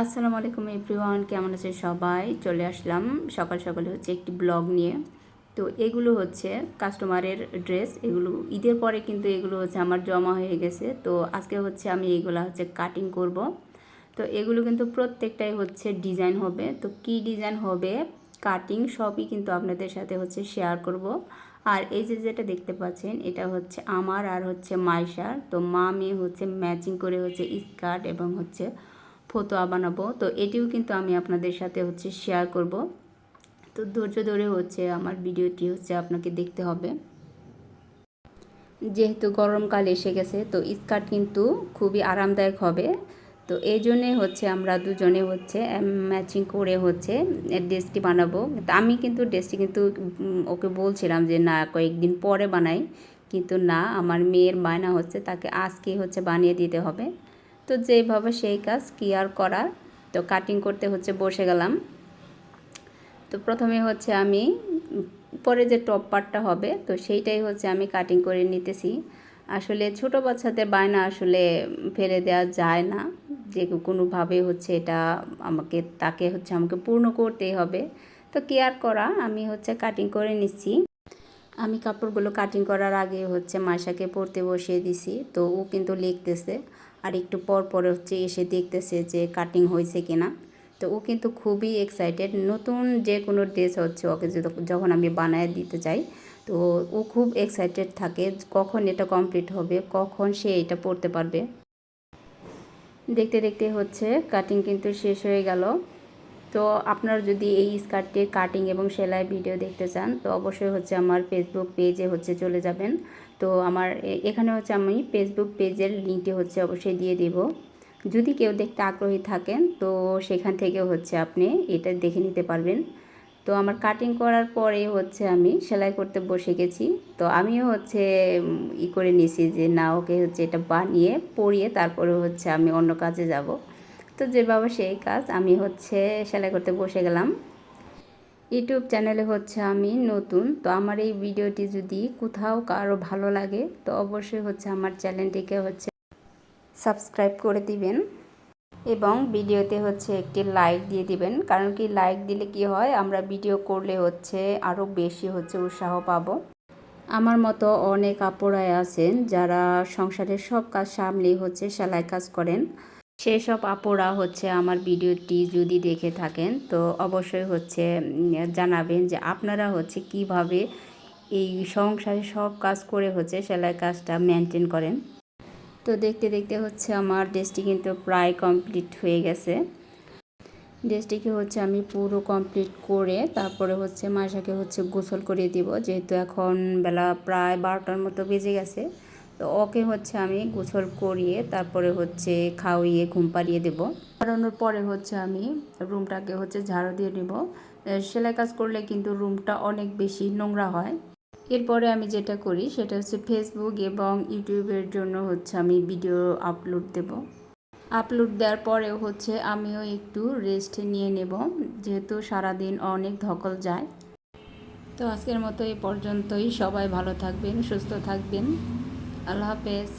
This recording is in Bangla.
আসসালামু আলাইকুম এভরিওয়ান, কেমন আছে সবাই? চলে আসলাম সকাল সকালে হচ্ছে একটি ব্লগ নিয়ে। তো এগুলো হচ্ছে কাস্টমারের ড্রেস, এগুলো ঈদের পরে কিন্তু এগুলো হচ্ছে আমার জমা হয়ে গেছে। তো আজকে হচ্ছে আমি এগুলো হচ্ছে কাটিং করব। তো এগুলো কিন্তু প্রত্যেকটাই হচ্ছে ডিজাইন হবে। তো কি ডিজাইন হবে কাটিং সবই কিন্তু আপনাদের সাথে হচ্ছে শেয়ার করব। আর এই যে যেটা দেখতে পাচ্ছেন, এটা হচ্ছে আমার আর হচ্ছে মাইশার। তো মা মেয়ে হচ্ছে ম্যাচিং করে হচ্ছে স্কার্ট এবং হচ্ছে ফতোয়া বানাবো। তো এটিও কিন্তু আমি আপনাদের সাথে হচ্ছে শেয়ার করব। তো ধৈর্য ধরে হচ্ছে আমার ভিডিওটি হচ্ছে আপনাকে দেখতে হবে। যেহেতু গরমকাল এসে গেছে, তো স্কার্ট কিন্তু খুবই আরামদায়ক হবে। তো এই জন্যে হচ্ছে আমরা দুজনে হচ্ছে ম্যাচিং করে হচ্ছে ড্রেসটি বানাবো। তো আমি কিন্তু ড্রেসটি কিন্তু ওকে বলছিলাম যে, না, কয়েকদিন পরে বানাই। কিন্তু না, আমার মেয়ের বায়না হচ্ছে তাকে আজকে হচ্ছে বানিয়ে দিতে হবে। তো যেভাবে সেই কাজ কি আর করার, তো কাটিং করতে হচ্ছে, বসে গেলাম। তো প্রথমে হচ্ছে আমি, পরে যে টপ পার্টটা হবে, তো সেইটাই হচ্ছে আমি কাটিং করে নিতেছি। আসলে ছোট বাচ্চাদের বায়না আসলে ফেলে দেওয়া যায় না। যে কোনোভাবে হচ্ছে এটা আমাকে, তাকে হচ্ছে আমাকে পূর্ণ করতেই হবে। তো কেয়ার করা, আমি হচ্ছে কাটিং করে নিচ্ছি। আমি কাপড়গুলো কাটিং করার আগে হচ্ছে মাসাকে পড়তে বসিয়ে দিছি। তো ও কিন্তু লিখতেছে। আর একটু পর পরে হচ্ছে এসে দেখতেছে যে কাটিং হয়েছে কিনা। তো ও কিন্তু খুবই এক্সাইটেড নতুন যে কোনো ড্রেস হচ্ছে ওকে যখন আমি বানায় দিতে চাই, তো ও খুব এক্সাইটেড থাকে কখন এটা কমপ্লিট হবে, কখন সে এটা পড়তে পারবে। দেখতে দেখতে হচ্ছে কাটিং কিন্তু শেষ হয়ে গেল। তো আপনারা যদি এই স্কার্টটির কাটিং এবং সেলাই ভিডিও দেখতে চান, তো অবশ্যই হচ্ছে আমার ফেসবুক পেজে হচ্ছে চলে যাবেন। তো আমার এখানে হচ্ছে আমি ফেসবুক পেজের লিঙ্কটি হচ্ছে অবশ্যই দিয়ে দিব। যদি কেউ দেখতে আগ্রহী থাকেন, তো সেখান থেকে হচ্ছে আপনি এটা দেখে নিতে পারবেন। তো আমার কাটিং করার পরে হচ্ছে আমি সেলাই করতে বসে গেছি। তো আমিও হচ্ছে ই করে নিয়েছি যে না, ওকে হচ্ছে এটা বানিয়ে, পরিয়ে তারপরে হচ্ছে আমি অন্য কাজে যাব। তো যেভাবে সেই কাজ। আমি হচ্ছে সেলাই করতে বসে গেলাম। ইউটিউব চ্যানেলে হচ্ছে আমি নতুন। তো আমার এই ভিডিওটি যদি কোথাও কারও ভালো লাগে, তো অবশ্যই হচ্ছে আমার চ্যানেলটিকে হচ্ছে সাবস্ক্রাইব করে দিবেন এবং ভিডিওতে হচ্ছে একটি লাইক দিয়ে দিবেন। কারণ কি লাইক দিলে কি হয়, আমরা ভিডিও করলে হচ্ছে আরও বেশি হচ্ছে উৎসাহ পাবো। আমার মতো অনেক আপুরাই আছেন যারা সংসারের সব কাজ সামলেই হচ্ছে সেলাই কাজ করেন। সেই সব আপুরা হচ্ছে আমার ভিডিওটি যদি দেখে থাকেন, তো অবশ্যই হচ্ছে জানাবেন যে আপনারা হচ্ছে কীভাবে এই সংসারে সব কাজ করে হচ্ছে সেলাই কাজটা মেনটেন করেন। তো দেখতে দেখতে হচ্ছে আমার ড্রেসটি কিন্তু প্রায় কমপ্লিট হয়ে গেছে। ড্রেসটিকে হচ্ছে আমি পুরো কমপ্লিট করে তারপরে হচ্ছে মাসাকে হচ্ছে গোসল করিয়ে দিব, যেহেতু এখন বেলা প্রায় বারোটার মতো বেজে গেছে। তো ওকে হচ্ছে আমি গোসল করিয়ে তারপরে হচ্ছে খাওয়িয়ে ঘুম পাড়িয়ে দেবো। করানোর পরে হচ্ছে আমি রুমটাকে হচ্ছে ঝাড়ু দিয়ে নেব। সেলাই কাজ করলে কিন্তু রুমটা অনেক বেশি নোংরা হয়। এরপরে আমি যেটা করি, সেটা হচ্ছে ফেসবুক এবং ইউটিউবের জন্য হচ্ছে আমি ভিডিও আপলোড দেব। আপলোড দেওয়ার পরে হচ্ছে আমিও একটু রেস্ট নিয়ে নেব, যেহেতু সারাদিন অনেক ধকল যায়। তো আজকের মতো এই পর্যন্তই। সবাই ভালো থাকবেন, সুস্থ থাকবেন। আল্লাহ হাফেজ।